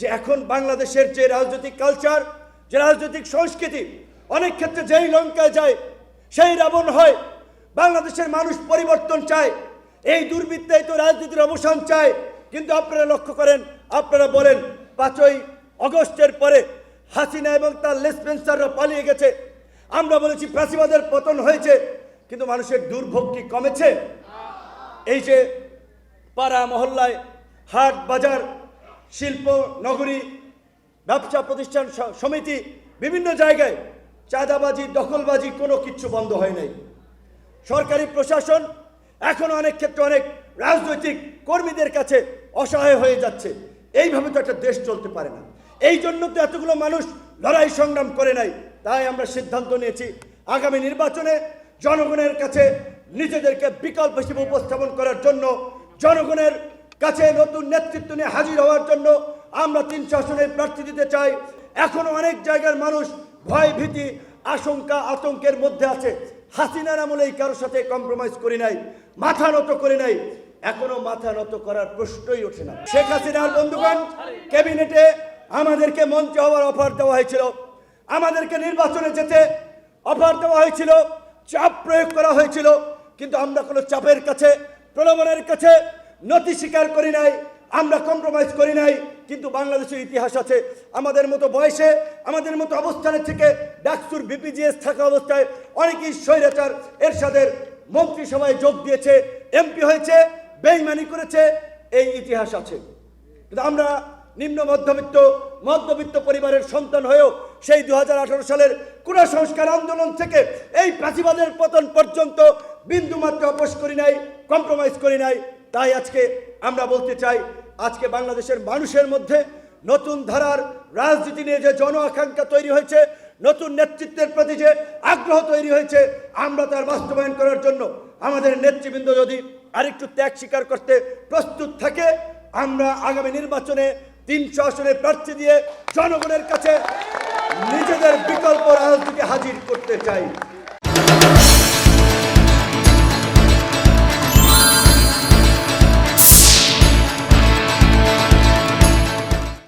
যে এখন বাংলাদেশের যে রাজনৈতিক কালচার, যে রাজনৈতিক সংস্কৃতি, অনেক ক্ষেত্রে যেই লঙ্কায় যায়, সেই রাবণ হয়। বাংলাদেশের মানুষ পরিবর্তন চায়, এই দুর্বৃত্তায়িত রাজনীতির অবসান চায়। কিন্তু আপনারা লক্ষ্য করেন, আপনারা বলেন, পাঁচই অগস্টের পরে হাসিনা এবং তার লেসপেন্সাররা পালিয়ে গেছে। আমরা বলেছি ফ্যাসিবাদের পতন হয়েছে, কিন্তু মানুষের দুর্ভোগ কি কমেছে? এই যে পাড়া মহল্লায় হাট বাজার শিল্প, নগরী, ব্যবসা প্রতিষ্ঠান সমিতি, বিভিন্ন জায়গায় চাঁদাবাজি, দখলবাজি কোনো কিচ্ছু বন্ধ হয় নাই। সরকারি প্রশাসন এখনও অনেক ক্ষেত্রে অনেক রাজনৈতিক কর্মীদের কাছে অসহায় হয়ে যাচ্ছে। এইভাবে তো একটা দেশ চলতে পারে না। এই জন্য তো এতগুলো মানুষ লড়াই সংগ্রাম করে নাই। তাই আমরা সিদ্ধান্ত নিয়েছি, আগামী নির্বাচনে জনগণের কাছে নিজেদেরকে বিকল্প হিসেবে উপস্থাপন করার জন্য জনগণের কাছে নতুন নেতৃত্ব নিয়ে হাজির হওয়ার জন্য আমরা তিন শাসনের প্রার্থী দিতে চাই। এখনও অনেক জায়গার মানুষ ভয়, ভীতি, আশঙ্কা, আতঙ্কের মধ্যে আছে। হাসিনার আমলে এই কারোর সাথে কম্প্রোমাইজ করি নাই, মাথা নত করি নাই। এখনও মাথা নত করার প্রশ্নই ওঠে না। শেখ হাসিনার বন্ধুগণ, ক্যাবিনেটে আমাদেরকে মঞ্চে হওয়ার অফার দেওয়া হয়েছিল। আমাদেরকে নির্বাচনে যেতে অফার দেওয়া হয়েছিল। চাপ প্রয়োগ করা হয়েছিল। কিন্তু আমরা কোনো চাপের কাছে, প্রলোভনের কাছে নতি স্বীকার করি নাই, আমরা কম্প্রোমাইজ করি নাই, কিন্তু বাংলাদেশের ইতিহাস আছে। আমাদের মতো বয়সে, আমাদের মতো অবস্থানের থেকে ডাকসুর বিপিজিএস থাকা অবস্থায় অনেকেই স্বৈরাচার, এরশাদের মন্ত্রিসভায় যোগ দিয়েছে এমপি হয়েছে, বেইমানি করেছে, এই ইতিহাস আছে। কিন্তু আমরা নিম্ন মধ্যবিত্ত মধ্যবিত্ত পরিবারের সন্তান হয়েও সেই দু হাজার আঠারো সালের কুড়া সংস্কার আন্দোলন থেকে এই প্রাচীবাদের পতন পর্যন্ত বিন্দুমাত্র আপোষ করি নাই কম্প্রোমাইজ করি নাই। তাই আজকে আমরা বলতে চাই, আজকে বাংলাদেশের মানুষের মধ্যে নতুন ধারার রাজনীতি নিয়ে যে জন আকাঙ্ক্ষা তৈরি হয়েছে, নতুন নেতৃত্বের প্রতি যে আগ্রহ তৈরি হয়েছে, আমরা তার বাস্তবায়ন করার জন্য আমাদের নেতৃবৃন্দ যদি আরেকটু ত্যাগ স্বীকার করতে প্রস্তুত থাকে, আমরা আগামী নির্বাচনে তিনশো আসনে প্রার্থী দিয়ে জনগণের কাছে নিজেদের বিকল্প রাজনীতি হাজির করতে চাই।